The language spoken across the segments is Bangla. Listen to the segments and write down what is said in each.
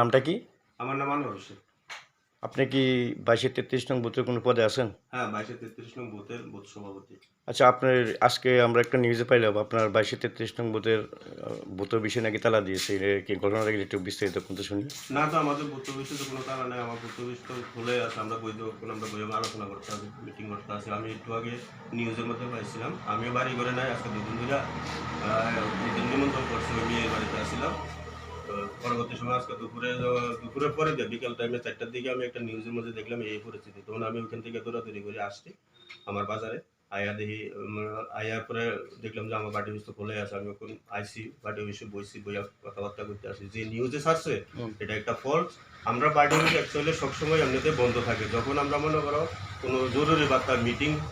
নামটা কি? আমার নাম আনোয়ার হোসেন। আপনি কি বাইশে তেত্রিশ নং বুথের কোনো পদে আছেন? হ্যাঁ বাইশে তেত্রিশ নং বুথের বুথ সভাপতি। আচ্ছা আপনার আজকে আমরা একটা নিউজে পাইলাম আপনার বাইশে তেত্রিশ নং বুথের বুথের বিষয়ে নাকি তালা দিয়েছে। কি ঘটনাটা একটু বিস্তারিত কিন্তু শুনি। না তো আমাদের বুথ তো কোনো তালা নেই। আমার বুথ অফিস তো খুলে আছে। আমরা বই আমরা বই আলোচনা করতে আছি মিটিং করতে আছি আমি একটু আগে নিউজের মধ্যে পাইছিলাম। আমিও বাড়ি করে নাই আজকে দুদিন ধরে নিমন্ত্রণ করছিল বিয়ের বাড়িতে আসছিলাম তো পরবর্তী সময় আজকে দুপুরে আহ, দুপুরের পরে দিয়ে বিকেল টাইমে চারটার দিকে আমি একটা নিউজের মধ্যে দেখলাম এই পরিস্থিতি। তখন আমি ওখান থেকে দৌড়াদৌড়ি করে আসছি আমার বাজারে। আয়া দেখি আয়ার পরে দেখলাম যে আমার বাড়ি অফিস তো খোলাই আছে। আমি ওখানে আইসি বাড়ি অফিসে বইছি বইয়া কথাবার্তা করতে আসি। যে নিউজে ছাড়ছে এটা একটা ফলস আমরা পার্টি অফিস অ্যাকচুয়ালি সবসময় এমনিতে বন্ধ থাকে। যখন আমরা মনে করো কোনো জরুরি বার্তা মিটিংটা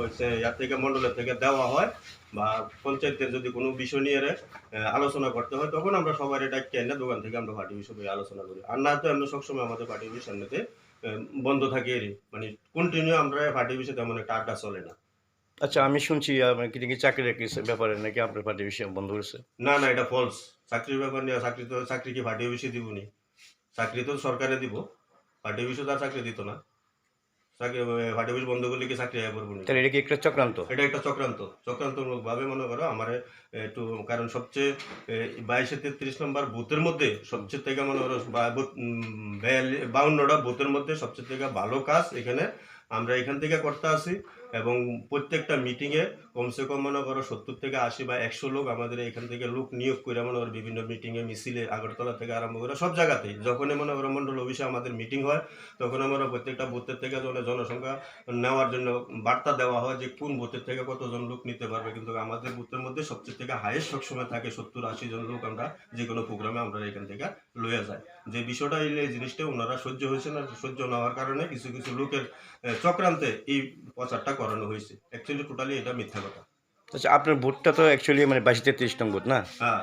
হচ্ছে ইয়ার থেকে মণ্ডলের থেকে দেওয়া হয় বা পঞ্চায়েতের যদি কোনো বিষয় নিয়ে আলোচনা করতে হয় তখন আমরা সবার এটা এনে দোকান থেকে আমরা পার্টি বই আলোচনা করি। আর না তো আমরা সবসময় আমাদের পার্টি এমনিতে আহ, বন্ধ থাকে এরই মানে কন্টিনিউ আমরা পার্টি অফিসে তেমন একটা আড্ডা চলে না। আচ্ছা আমি শুনছি আপনার কি নাকি একটি ব্যাপারে নাকি আপনার পার্টি বিষয়ে বন্ধ করেছে না না এটা ফলস চাকরির ব্যাপার নিয়ে চাকরি তো চাকরি কি পার্টি অফিসে দিবনি চাকরি তো সরকারে দিব। পার্টি অফিসে তো আর চাকরি দিত না। চাকরি অফিস বন্ধ করলে কি চাকরি করব না তাহলে এটা কি একটা চক্রান্ত? এটা একটা চক্রান্ত। চক্রান্তমূলক ভাবে মনে করো আমার একটু কারণ সবচেয়ে বাইশে তেত্রিশ নম্বর বুথের মধ্যে সবচেয়ে থেকে মনে করো বাউন্নটা বুথের মধ্যে সবচেয়ে থেকে ভালো কাজ এখানে আমরা এখান থেকে করতে আসি এবং প্রত্যেকটা মিটিংয়ে কমসে কম মনে করো সত্তর থেকে আশি বা একশো লোক আমাদের এখান থেকে লোক নিয়োগ করে মনে করো বিভিন্ন মিটিংয়ে মিছিলে আগরতলা থেকে আরম্ভ করে সব জায়গাতেই। যখনই মনে করো মন্ডল অফিসে আমাদের মিটিং হয় তখন আমরা প্রত্যেকটা বুথের থেকে যখন জনসংখ্যা নেওয়ার জন্য বার্তা দেওয়া হয় যে কোন বুথের থেকে কতজন লোক নিতে পারবে। কিন্তু আমাদের বুথের মধ্যে সবচেয়ে থেকে হাইয়েস্ট সবসময় থাকে সত্তর আশি জন লোক আমরা যে কোনো প্রোগ্রামে আমরা এখান থেকে লয়ে যাই। যে বিষয়টা এই জিনিসটা ওনারা সহ্য হয়েছে না, সহ্য না হওয়ার কারণে কিছু কিছু লোকের চক্রান্তে এই প্রচারটা করানো হয়েছে। অ্যাকচুয়ালি টোটালি এটা মিথ্যা কথা। আচ্ছা আপনার বুথটা তো অ্যাকচুয়ালি মানে বাইশে তেত্রিশ নং বুথ না? হ্যাঁ।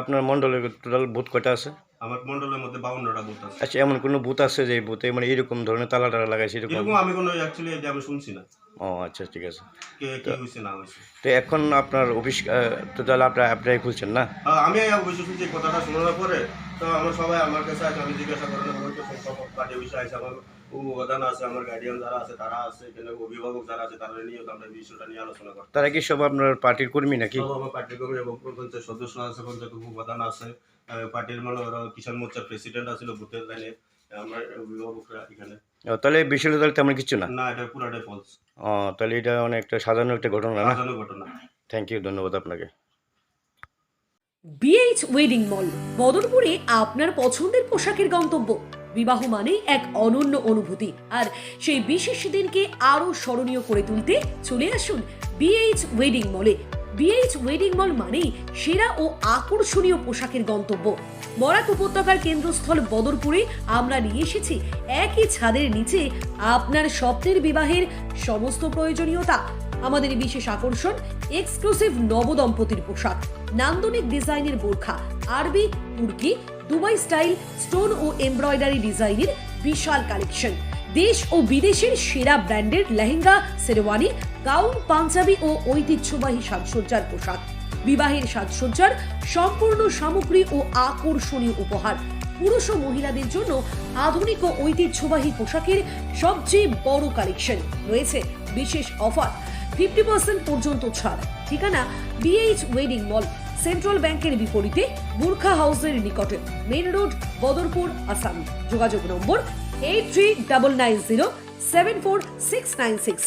আপনার মণ্ডলের টোটাল বুথ কয়টা আছে? আমার মন্ডলের মধ্যে বাউন্নটা বুথ আছে। আচ্ছা এমন কোনো বুথ আছে যে বুথে মানে এরকম ধরনের তালা টালা লাগাইছে এরকম? এরকম আমি কোনো অ্যাকচুয়ালি এটা আমি শুনছি না। ও আচ্ছা ঠিক আছে। কে কি হয়েছে না হয়েছে তো এখন আপনার অফিস তো তাহলে আপনার অ্যাপ্লাই খুলছেন না? হ্যাঁ, আমি অবশ্য শুনছি কথাটা শোনার পরে তো আমার সবাই আমার কাছে আমি জিজ্ঞাসা করেন আমার পার্টি আছে আমার উপাদান আছে আমার গার্ডিয়ান যারা আছে তারা আছে এখানে অভিভাবক যারা আছে তারা নিয়ে আমরা বিষয়টা নিয়ে আলোচনা তারা কি সব আপনার পার্টির কর্মী নাকি? সব আমার পার্টির কর্মী এবং পঞ্চায়েত সদস্য আছে পঞ্চায়েত উপাদান আছে পার্টির মানে ওরা কিষাণ মোর্চার প্রেসিডেন্ট আছিল বুথের লাইনে আমরা অভিভাবকরা এখানে। তাহলে বিষয়টা তাহলে তেমন কিছু না? না এটা পুরাটাই ফলস ও তাহলে এটা অনেক একটা সাধারণ একটা ঘটনা না? ঘটনা। থ্যাংক ইউ ধন্যবাদ আপনাকে। বিএইচ ওয়েডিং মল বদরপুরে আপনার পছন্দের পোশাকের গন্তব্য। বিবাহ মানেই এক অনন্য অনুভূতি। আর সেই বিশেষ দিনকে আরও স্মরণীয় করে তুলতে চলে আসুন বিএইচ ওয়েডিং মলে বিএইচ ওয়েডিং মল মানেই সেরা ও আকর্ষণীয় পোশাকের গন্তব্য। বরাক উপত্যকার কেন্দ্রস্থল বদরপুরে আমরা নিয়ে এসেছি একই ছাদের নিচে আপনার স্বপ্নের বিবাহের সমস্ত প্রয়োজনীয়তা। আমাদের বিশেষ আকর্ষণ এক্সক্লুসিভ নবদম্পতির পোশাক, নান্দনিক ডিজাইনের বোরখা, আরবি, তুর্কি দুবাই স্টাইল, স্টোন ও এমব্রয়ডারি ডিজাইনের বিশাল কালেকশন। দেশ ও বিদেশের সেরা ব্র্যান্ডের লেহেঙ্গা, শেরওয়ানি, গাউন, পাঞ্জাবি ও ঐতিহ্যবাহী সাজসজ্জার পোশাক। বিবাহের সাজসজ্জার সম্পূর্ণ সামগ্রী ও আকর্ষণীয় উপহার। পুরুষ ও মহিলাদের জন্য আধুনিক ও ঐতিহ্যবাহী পোশাকের সবচেয়ে বড় কালেকশন। রয়েছে বিশেষ অফার। ফিফটি পার্সেন্ট পর্যন্ত ছাড়। ঠিকানা বিএইচ ওয়েডিং মল সেন্ট্রাল ব্যাংকের বিপরীতে বুর্খা হাউসের নিকটে মেন রোড, বদরপুর, আসাম। যোগাযোগ number eight three double nine zero seven four six nine six